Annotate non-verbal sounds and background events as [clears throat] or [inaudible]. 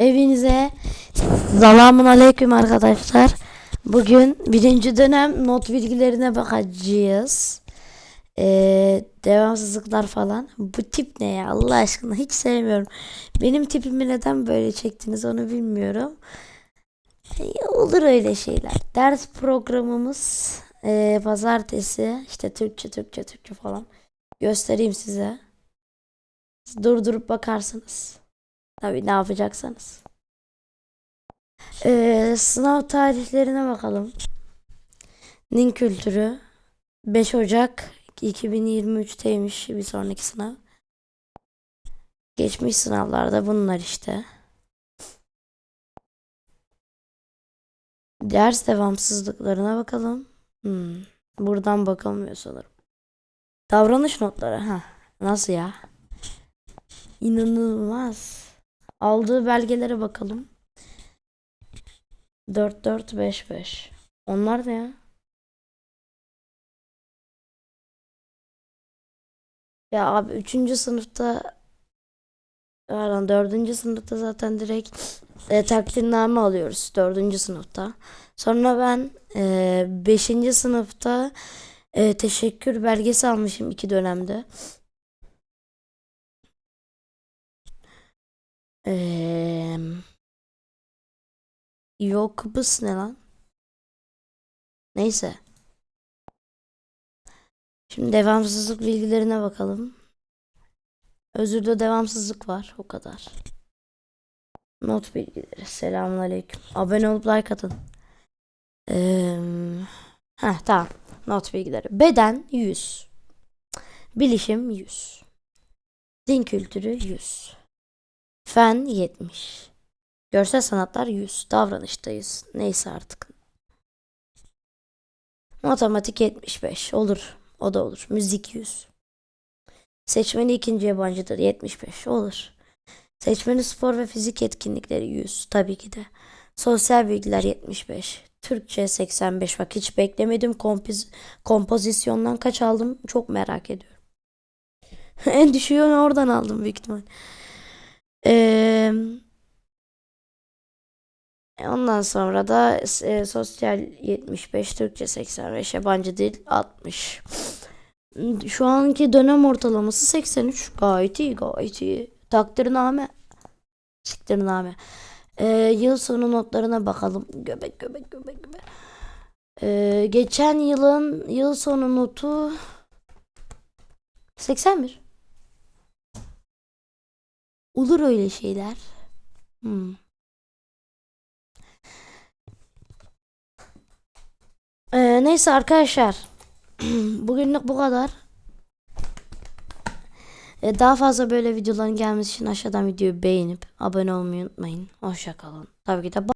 Evinize selamun aleyküm arkadaşlar. Bugün birinci dönem not bilgilerine bakacağız. Ee, devamsızlıklar falan. Bu tip ne ya Allah aşkına hiç sevmiyorum. Benim tipimi neden böyle çektiniz onu bilmiyorum. Ee, olur öyle şeyler. Ders programımız ee, pazartesi işte Türkçe Türkçe Türkçe falan. Göstereyim size. Durdurup bakarsınız. Tabii ne yapacaksanız. Ee, sınav tarihlerine bakalım. Din kültürü 5 Ocak 2023'teymiş bir sonraki sınav. Geçmiş sınavlarda bunlar işte. Ders devamsızlıklarına bakalım. Hmm, buradan bakılmıyor sanırım. Davranış notları. Ha, nasıl ya? İnanılmaz. Aldığı belgelere bakalım. 4 4 5 5. Onlar ne ya? Ya abi 3. sınıfta pardon 4. sınıfta zaten direkt e, takdirname alıyoruz 4. sınıfta. Sonra ben 5. sınıfta e, teşekkür belgesi almışım iki dönemde. Eee Yok Kıbrıs ne lan? Neyse. Şimdi devamsızlık bilgilerine bakalım. Özürde devamsızlık var. O kadar. Not bilgileri. Selamünaleyküm. Abone olup like atın. Ee, heh, tamam. Not bilgileri. Beden 100. Bilişim 100. Din kültürü 100. Fen 70. Görsel sanatlar 100. Davranıştayız. Neyse artık. Matematik 75. Olur. O da olur. Müzik 100. Seçmeni ikinci yabancıdır 75. Olur. Seçmeni spor ve fizik etkinlikleri 100. Tabii ki de. Sosyal bilgiler 75. Türkçe 85. Bak hiç beklemedim. Kompoz kompozisyondan kaç aldım çok merak ediyorum. [laughs] en düşüğünü oradan aldım büyük ihtimal. Eee... Ondan sonra da e, sosyal 75, Türkçe 85, yabancı dil 60. Şu anki dönem ortalaması 83. Gayet iyi, gayet iyi. Takdirname. Siktirname. Ee, yıl sonu notlarına bakalım. Göbek göbek göbek göbek. Ee, geçen yılın yıl sonu notu 81. Olur öyle şeyler. Hmm. Ee, neyse arkadaşlar. [clears throat] Bugünlük bu kadar. Ee, daha fazla böyle videoların gelmesi için aşağıdan videoyu beğenip abone olmayı unutmayın. Hoşçakalın. Tabii ki de